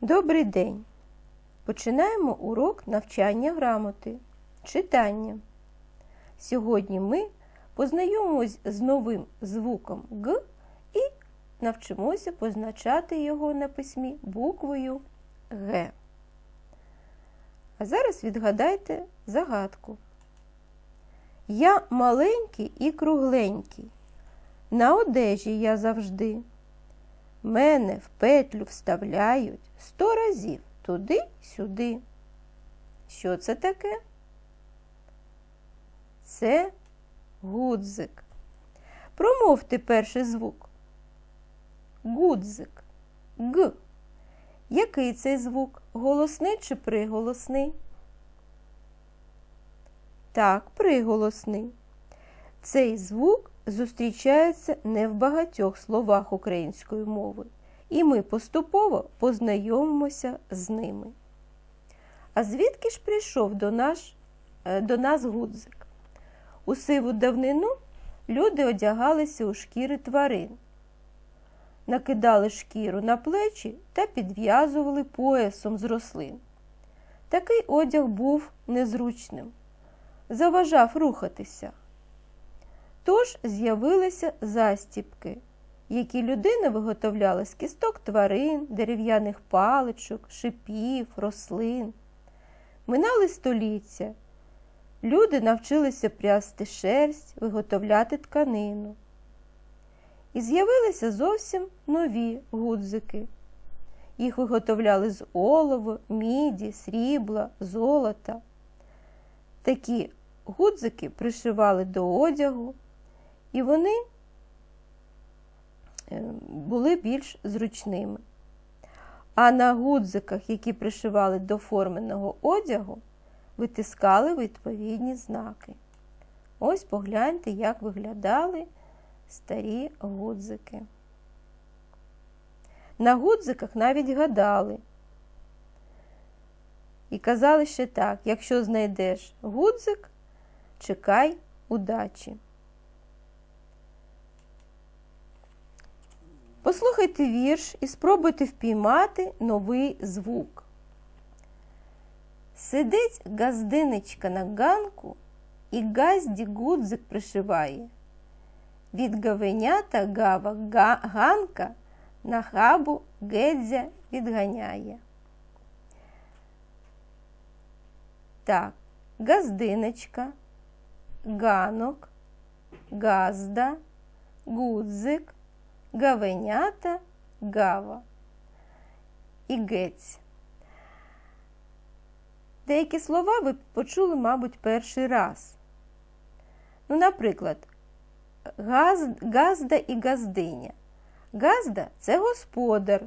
Добрий день! Починаємо урок навчання грамоти, читання. Сьогодні ми познайомимось з новим звуком Г і навчимося позначати його на письмі буквою Г. А зараз відгадайте загадку. Я маленький і кругленький. На одежі я завжди. Мене в петлю вставляють сто разів туди-сюди. Що це таке? Це гудзик. Промовте перший звук. Гудзик. Г. Який цей звук? Голосний чи приголосний? Так, приголосний. Цей звук зустрічається не в багатьох словах української мови, і ми поступово познайомимося з ними. А звідки ж прийшов до, наш, е, до нас гудзик? У сиву давнину люди одягалися у шкіри тварин, накидали шкіру на плечі та підв'язували поясом з рослин. Такий одяг був незручним, заважав рухатися. Тож з'явилися застіпки, які людина виготовляла з кісток тварин, дерев'яних паличок, шипів, рослин. Минали століття. Люди навчилися прясти шерсть, виготовляти тканину. І з'явилися зовсім нові гудзики. Їх виготовляли з олова, міді, срібла, золота. Такі гудзики пришивали до одягу, і вони е, були більш зручними. А на гудзиках, які пришивали до форменого одягу, витискали відповідні знаки. Ось погляньте, як виглядали старі гудзики. На гудзиках навіть гадали. І казали ще так: якщо знайдеш гудзик, чекай удачі. Послухайте вірш і спробуйте впіймати новий звук. Сидить газдиничка на ганку і газді гудзик пришиває. Від гавенята гава га- ганка на хабу гедзя відганяє. Так, газдиночка, ганок, газда, гудзик, гавенята, гава і гець. Деякі слова ви почули, мабуть, перший раз. Ну, наприклад, газ, газда і газдиня. Газда це господар,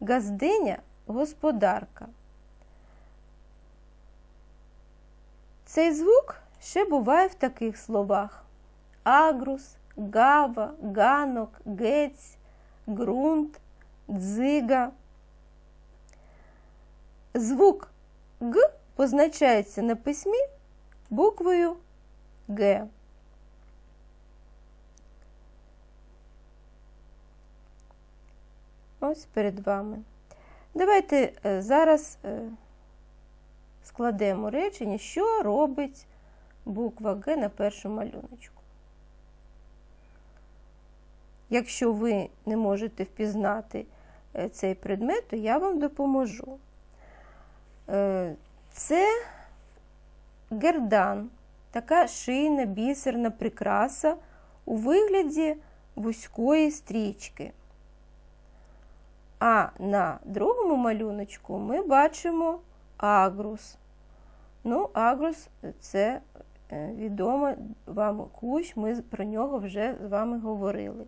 газдиня господарка. Цей звук ще буває в таких словах: агрус, гава, ганок, гець, ґрунт, дзига. Звук Г позначається на письмі буквою Г. Ось перед вами. Давайте е, зараз е, складемо речення, що робить буква Г на першому малюночку. Якщо ви не можете впізнати е, цей предмет, то я вам допоможу. Е, Це гердан, така шийна бісерна прикраса у вигляді вузької стрічки. А на другому малюночку ми бачимо агрус. Ну, агрус це е, відомо вам кущ, ми про нього вже з вами говорили.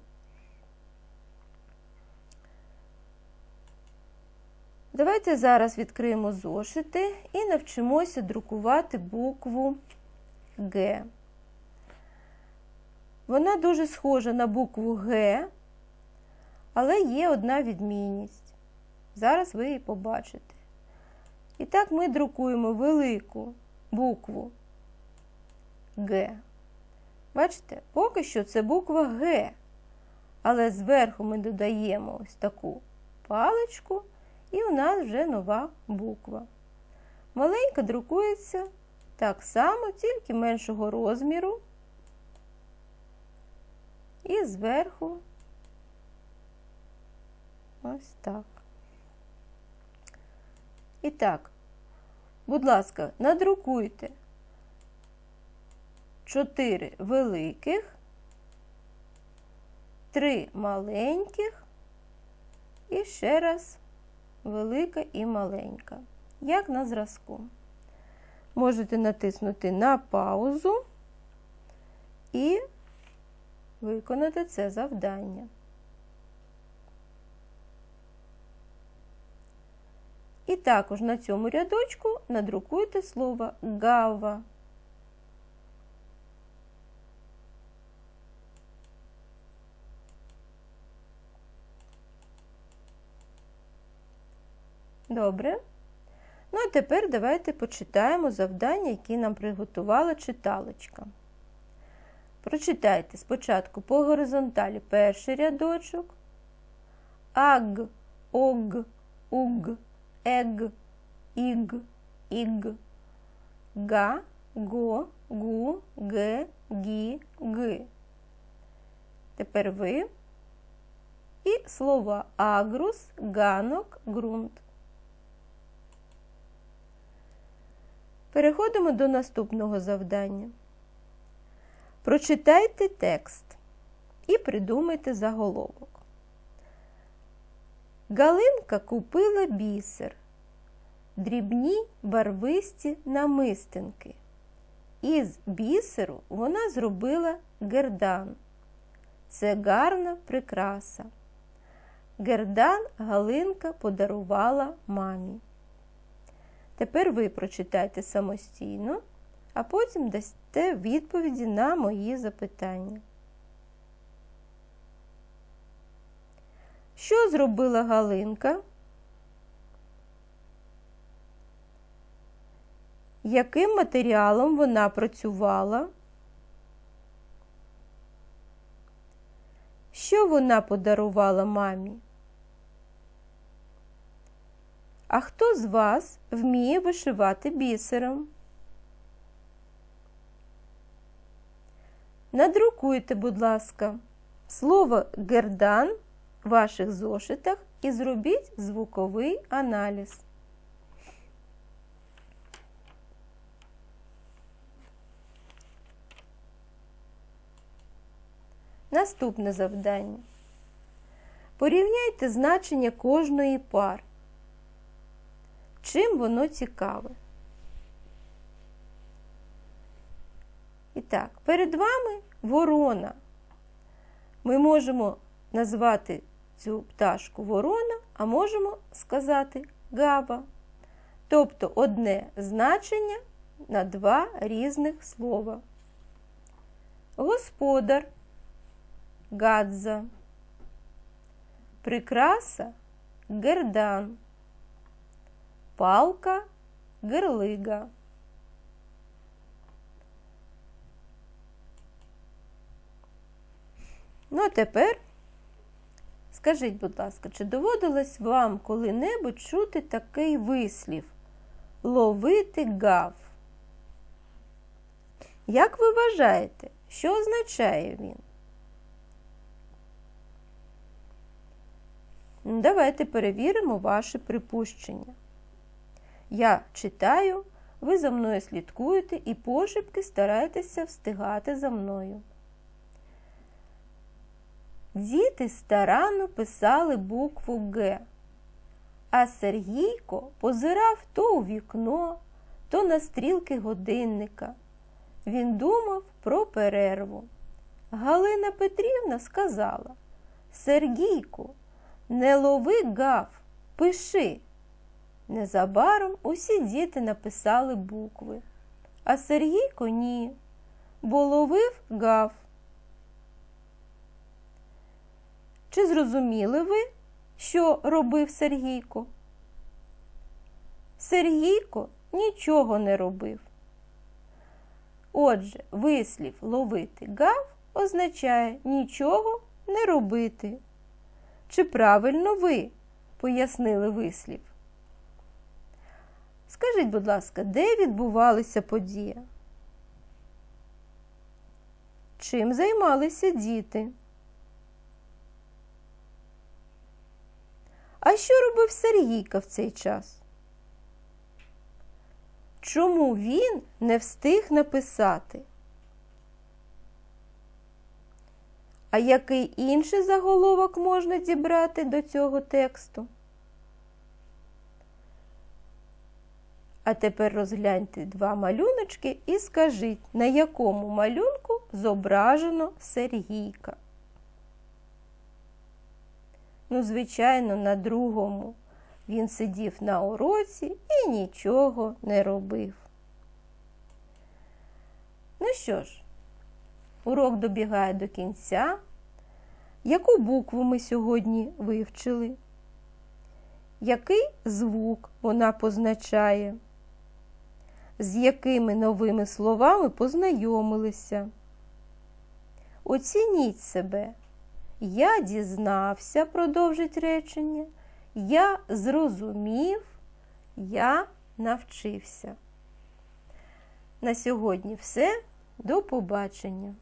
Давайте зараз відкриємо зошити і навчимося друкувати букву Г. Вона дуже схожа на букву Г, але є одна відмінність. Зараз ви її побачите. І так ми друкуємо велику букву Г. Бачите, поки що це буква Г, але зверху ми додаємо ось таку паличку І у нас вже нова буква. Маленька друкується так само, тільки меншого розміру. І зверху ось так. І так, будь ласка, надрукуйте чотири великих, три маленьких і ще раз велика і маленька, як на зразку. Можете натиснути на паузу і виконати це завдання. І також на цьому рядочку надрукуйте слово гава. Добре. Ну, а тепер давайте почитаємо завдання, які нам приготувала читалочка. Прочитайте спочатку по горизонталі перший рядочок. Аг, ог, уг, ег, іг, іг, га, го, гу, ге, гі, ги. Тепер ви і слова агрус, ганок, ґрунт. Переходимо до наступного завдання. Прочитайте текст і придумайте заголовок. Галинка купила бісер, дрібні барвисті намистинки. Із бісеру вона зробила гердан. Це гарна прикраса. Гердан Галинка подарувала мамі. Тепер ви прочитайте самостійно, а потім дасте відповіді на мої запитання. Що зробила Галинка? Яким матеріалом вона працювала? Що вона подарувала мамі? А хто з вас вміє вишивати бісером? Надрукуйте, будь ласка, слово гердан в ваших зошитах і зробіть звуковий аналіз. Наступне завдання. Порівняйте значення кожної пари. Чим воно цікаве? І так, перед вами ворона. Ми можемо назвати цю пташку ворона, а можемо сказати гава. Тобто одне значення на два різних слова. Господар гадза, прикраса гердан, палка герлига. Ну, а тепер скажіть, будь ласка, чи доводилось вам коли-небудь чути такий вислів ловити гав? Як ви вважаєте, що означає він? Давайте перевіримо ваше припущення. Я читаю, ви за мною слідкуєте і пошепки старайтеся встигати за мною. Діти старанно писали букву Г, а Сергійко позирав то у вікно, то на стрілки годинника. Він думав про перерву. Галина Петрівна сказала Сергійку, не лови гав, пиши. Незабаром усі діти написали букви, а Сергійко ні, бо ловив гав. Чи зрозуміли ви, що робив Сергійко? Сергійко нічого не робив. Отже, вислів ловити гав означає нічого не робити. Чи правильно ви пояснили вислів. Скажіть, будь ласка, де відбувалася подія? Чим займалися діти? А що робив Сергійка в цей час? Чому він не встиг написати? А який інший заголовок можна дібрати до цього тексту? А тепер розгляньте два малюночки і скажіть, на якому малюнку зображено Сергійка. Ну, звичайно, на другому. Він сидів на уроці і нічого не робив. Ну що ж, урок добігає до кінця. Яку букву ми сьогодні вивчили? Який звук вона позначає? З якими новими словами познайомилися? Оцініть себе. Я дізнався, продовжить речення. Я зрозумів, я навчився. На сьогодні все. До побачення!